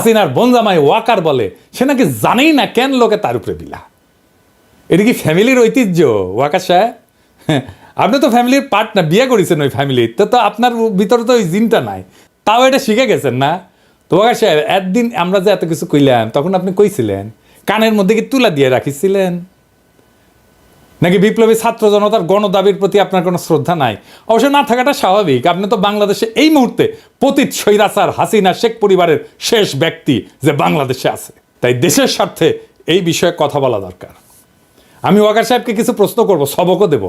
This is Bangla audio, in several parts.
হাসিনার বনজামাই ওয়াকার বলে, সে নাকি জানেই না কেন লোকে তার উপরে বিলা এটা কি ফ্যামিলির ঐতিহ্য, ওয়াকার সাহেব? আপনি তো ফ্যামিলির পার্ট না বিয়ে করেছেন ওই ফ্যামিলি, তো তো আপনার ভিতরে তো ওই জিনটা নাই। তাও এটা শিখে গেছেন না? তো ওয়াকার সাহেব, একদিন আমরা যে এত কিছু কইলাম, তখন আপনি কইছিলেন, কানের মধ্যে কি তুলা দিয়ে রাখিছিলেন? নাকি বিপ্লবী ছাত্র জনতার গণদাবির প্রতি আপনার কোনো শ্রদ্ধা নাই? অবশ্য না থাকাটা স্বাভাবিক। আপনি তো বাংলাদেশে এই মুহূর্তে পতিত স্বৈরাচার হাসিনা শেখ পরিবারের শেষ ব্যক্তি যে বাংলাদেশে আছে। তাই দেশের স্বার্থে এই বিষয়ে কথা বলা দরকার। আমি ওয়াকার সাহেবকে কিছু প্রশ্ন করব, সবকও দেব।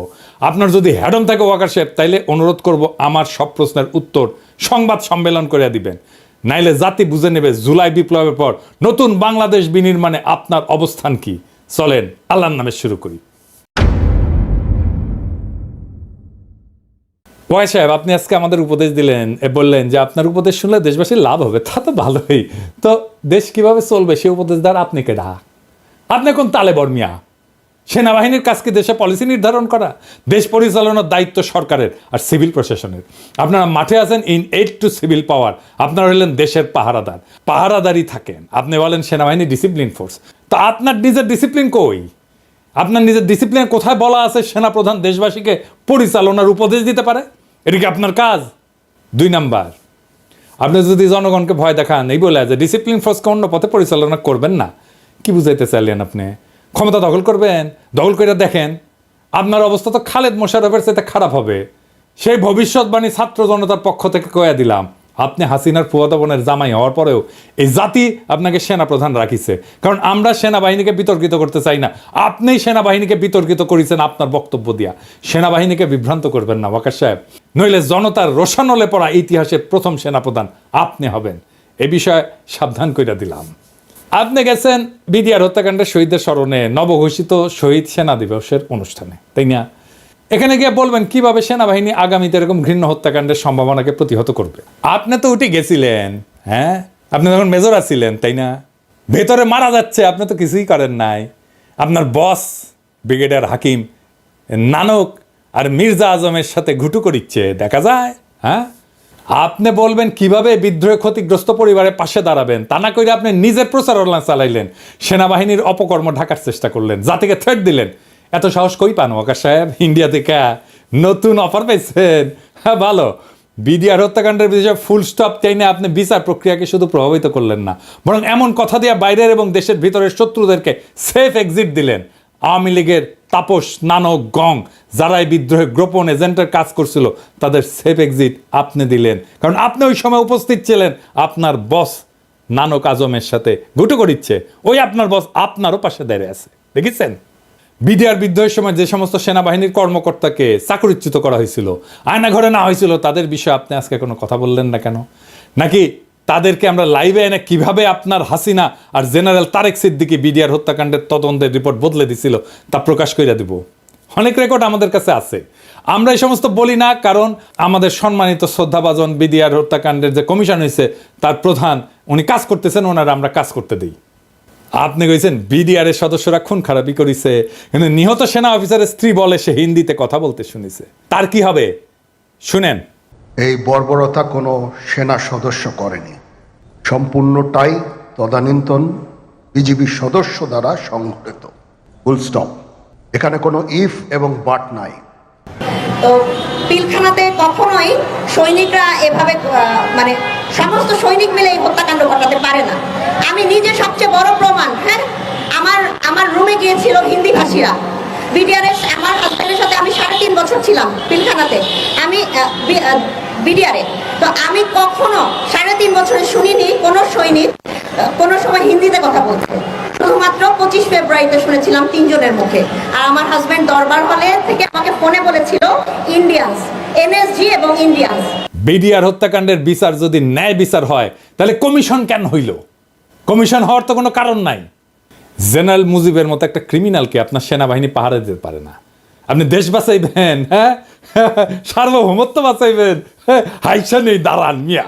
আপনার যদি হ্যাডম থাকে ওয়াকার সাহেব, তাইলে অনুরোধ করব আমার সব প্রশ্নের উত্তর সংবাদ সম্মেলন করে দিবেন। নাইলে জাতি বুঝে নেবে জুলাই বিপ্লবের পর নতুন বাংলাদেশ বিনির্মাণে আপনার অবস্থান কি। চলেন, আল্লাহর নামে শুরু করি। ওয়াই সাহেব, আপনি আজকে আমাদের উপদেশ দিলেন বললেন যে আপনার উপদেশ শুনলে দেশবাসীর লাভ হবে, তা তো ভালোই। তো দেশ কীভাবে চলবে সে উপদেশ দ্বার আপনি কে কেডা? আপনি কোন তালে বর্মিয়া সেনাবাহিনীর কাজকে দেশে পলিসি নির্ধারণ করা? দেশ পরিচালনার দায়িত্ব সরকারের আর সিভিল প্রশাসনের। আপনারা মাঠে আছেন in aid to civil power আপনারা হলেন দেশের পাহারাদার। পাহারাদারই থাকেন। আপনি বলেন সেনাবাহিনী ডিসিপ্লিন ফোর্স তা আপনার নিজের ডিসিপ্লিন কই? আপনার নিজের ডিসিপ্লিন কোথায় বলা আছে সেনাপ্রধান দেশবাসীকে পরিচালনার উপদেশ দিতে পারে? এটা কি আপনার কাজ? দুই নাম্বার, আপনি যদি জনগণকে ভয় দেখান, এই বলে যে ডিসিপ্লিন ফোর্সকে অন্য পথে পরিচালনা করবেন না। কি বুঝাইতে চাইলেন আপনি? ক্ষমতা দখল করবেন, দখল করে দেখেন, আপনার অবস্থা তো খালেদ মোশারফের সাথে খারাপ হবে। সেই ভবিষ্যৎবাণী ছাত্র জনতার পক্ষ থেকে কয়া দিলাম, আপনি হাসিনার ফুয়াদা বোনের জামাই হওয়ার পরেও এই জাতি আপনাকে সেনাপ্রধান রাখিছে। কারণ আমরা সেনাবাহিনীকে বিতর্কিত করতে চাই না। আপনিই সেনাবাহিনীকে বিতর্কিত করেছেন আপনার বক্তব্য দিয়া। সেনাবাহিনীকে বিভ্রান্ত করবেন না, ওয়াকার সাহেব। নইলে জনতার রোশানলে পড়া ইতিহাসের প্রথম সেনাপ্রধান আপনি হবেন। এ বিষয়ে সাবধান কইরা দিলাম। আপনি গেছেন বিডিআর হত্যাকাণ্ডের শহীদদের স্মরণে নবঘোষিত শহীদ সেনা দিবসের অনুষ্ঠানে, তাই না? এখানে গিয়ে বলবেন কীভাবে সেনাবাহিনী আগামীতে এরকম ঘৃণ্য হত্যাকাণ্ডের সম্ভাবনাকে প্রতিহত করবে। আপনি তো উঠে গেছিলেন হ্যাঁ? আপনি তখন মেজর আছিলেন, তাই না? ভেতরে মারা যাচ্ছে, আপনি তো কিছুই করেন নাই। আপনার বস, ব্রিগেডিয়ার হাকিম, নানক আর মির্জা আজমের সাথে ঘুটু করিচ্ছে দেখা যায় হ্যাঁ? আপনি বলবেন কীভাবে বিদ্রোহে ক্ষতিগ্রস্ত পরিবারের পাশে দাঁড়াবেন, তা না করে আপনি নিজের প্রচারণা চালাইলেন, সেনাবাহিনীর অপকর্ম ঢাকার চেষ্টা করলেন, জাতিকে থ্রেট দিলেন। এত সাহস কই পান, ওয়াকার সাহেব? ইন্ডিয়া থেকে নতুন অফার পাইছেন। হ্যাঁ ভালো। বিডিআর হত্যাকাণ্ডের বিষয়ে ফুল স্টপ চাইনে আপনি বিচার প্রক্রিয়াকে শুধু প্রভাবিত করলেন না, বরং এমন কথা দিয়ে বাইরের এবং দেশের ভিতরের শত্রুদেরকে সেফ এক্সিট দিলেন। আওয়ামী লীগের তাপস নানক গং যারা এই বিদ্রোহে গোপন এজেন্টের কাজ করছিল, তাদের সেফ এক্সিট আপনি দিলেন। কারণ আপনি ওই সময় উপস্থিত ছিলেন, আপনার বস নানক আজমের সাথে ঘুটো করিচ্ছে। ওই আপনার বস আপনারও পাশে দাঁড়িয়ে আছে। দেখেছেন? বিডিআর বিদ্রোহের সময় যে সমস্ত সেনাবাহিনীর কর্মকর্তাকে চাকরিচ্যুত করা হয়েছিল আয়না ঘরে না হয়েছিল, তাদের বিষয়ে আপনি আজকে কোনো কথা বললেন না কেন? নাকি তাদেরকে আমরা লাইভে এনে কীভাবে আপনার হাসিনা আর জেনারেল তারেক সিদ্দিকি বিডিআর হত্যাকাণ্ডের তদন্তের রিপোর্ট বদলে দিছিল তা প্রকাশ করে দিব। অনেক রেকর্ড আমাদের কাছে আছে। আমরা এই সমস্ত বলি না, কারণ আমাদের সম্মানিত শ্রদ্ধাভাজন বিডিআর হত্যাকাণ্ডের যে কমিশন হয়েছে তার প্রধান উনি কাজ করতেছেন, ওনারা আমরা কাজ করতে দিই। আপনি কইছেন, বিডিআর এর সদস্যরা খুন খারাপি করিছে, কিন্তু নিহত সেনা অফিসারের স্ত্রী বলে সে হিন্দিতে কথা বলতে শুনিছে। তার কি হবে? শুনেন। এই বর্বরতা কোনো সেনা সদস্য করেনি। সম্পূর্ণটাই তদানীন্তন বিজিবি সদস্য দ্বারা সংঘটিত। Full stop. এখানে কোনো ইফ এবং বাট নাই। তো পিলখানাতে কখনোই সৈনিকরা এভাবে মানে সমস্ত সৈনিক মিলে এই হত্যাকাণ্ড ঘটাতে পারে না। আমি নিজে সবচেয়ে বড় প্রমাণ হ্যাঁ? আমার আমার রুমে গিয়েছিল হিন্দি ভাষীরা বিডিআরের আমার হাজব্যান্ডের সাথে আমি সাড়ে তিন বছর ছিলাম পিলখানাতে। আমি বিডিআরে তো আমি কখনো সাড়ে তিন বছরে শুনিনি, কোনো সৈনিক কোনো সময় হিন্দিতে কথা বলতে। শুধুমাত্র পঁচিশ ফেব্রুয়ারিতে শুনেছিলাম তিনজনের মুখে। আর আমার হাজব্যান্ড দরবার হলে থেকে আমাকে ফোনে বলেছিল, ইন্ডিয়ান্স, এনএসজি এবং ইন্ডিয়ান্স। বিডিআর হত্যাকাণ্ডের বিচার যদি ন্যায় বিচার হয়, তাহলে কমিশন কেন হইল? কমিশন হওয়ার তো কোনো কারণ নাই। জেনারেল মুজিবের মতো একটা ক্রিমিনালকে আপনার সেনাবাহিনী পাহারা দিতে পারে না। আপনি দেশ বাঁচাইবেন হ্যাঁ? সার্বভৌমত্ব বাঁচাইবেন। হাইসা নেই, দাঁড়ান মিয়া।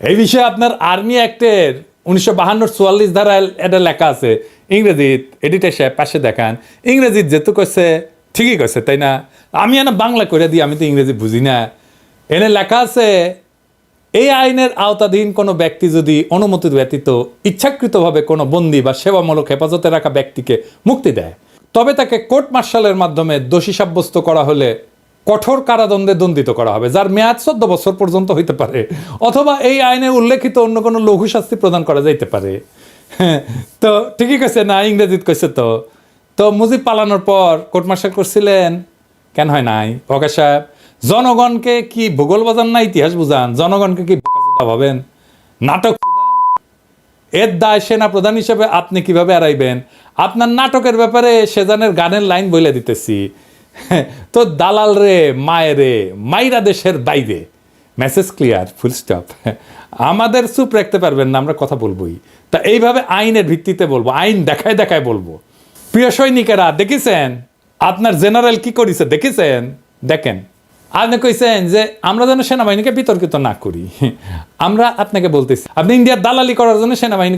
এই বিষয়ে আপনার আর্মি অ্যাক্টের উনিশশো বাহান্নর চুয়াল্লিশ ধারা এটা লেখা আছে। ইংরেজিত এডিটর সাহেব পাশে দেখান। ইংরেজিত যেহেতু কইছে, ঠিকই কইছে, তাই না? আমি এনে বাংলা করে দিই, আমি তো ইংরেজি বুঝি না। এনে লেখা আছে, এই আইনের আওতাধীন কোনো ব্যক্তি যদি অনুমতি ব্যতীত ইচ্ছাকৃতভাবে কোনো বন্দী বা সেবামূলক হেফাজতে রাখা ব্যক্তিকে মুক্তি দেয়, তবে তাকে কোর্ট মার্শালের মাধ্যমে দোষী সাব্যস্ত করা হলে কঠোর কারাদণ্ডে দণ্ডিত করা হবে যার মেয়াদ চোদ্দ বছর পর্যন্ত হইতে পারে। অথবা এই আইনে উল্লেখিত অন্য কোনো লঘু শাস্তি প্রদান করা যাইতে পারে। হ্যাঁ, তো ঠিকই কইছে না ইংরেজিত কইছে তো। তো মুজিব পালানোর পর কোর্ট মার্শাল করছিলেন কেন হয় নাই? ওকে সাহেব জনগণকে কি ভূগোল বাজান না ইতিহাস বুঝান? জনগণকে কি ভাবেন? নাটক? এর দায় সেনা প্রধান হিসেবে আপনি কীভাবে এড়াইবেন? আপনার নাটকের ব্যাপারে সেজানের গানের লাইন বলে দিতেছি। তো দালাল রে মায়ের রে, মাইরা দেশের বাইরে মেসেজ ক্লিয়ার ফুল স্টপ আমাদের চুপ রাখতে পারবেন না, আমরা কথা বলবোই। তা এইভাবে আইনের ভিত্তিতে বলব, আইন দেখায় দেখায় বলব। প্রিয় সৈনিকেরা, দেখেছেন? আপনার জেনারেল কি করেছে, দেখেছেন? দেখেন। আপনি কইছেন যে, আমরা যেন সেনাবাহিনীকে বিতর্কিত না করি। আমরা আপনাকে বলতেছি, আপনি ইন্ডিয়ার দালালি করার জন্য সেনাবাহিনী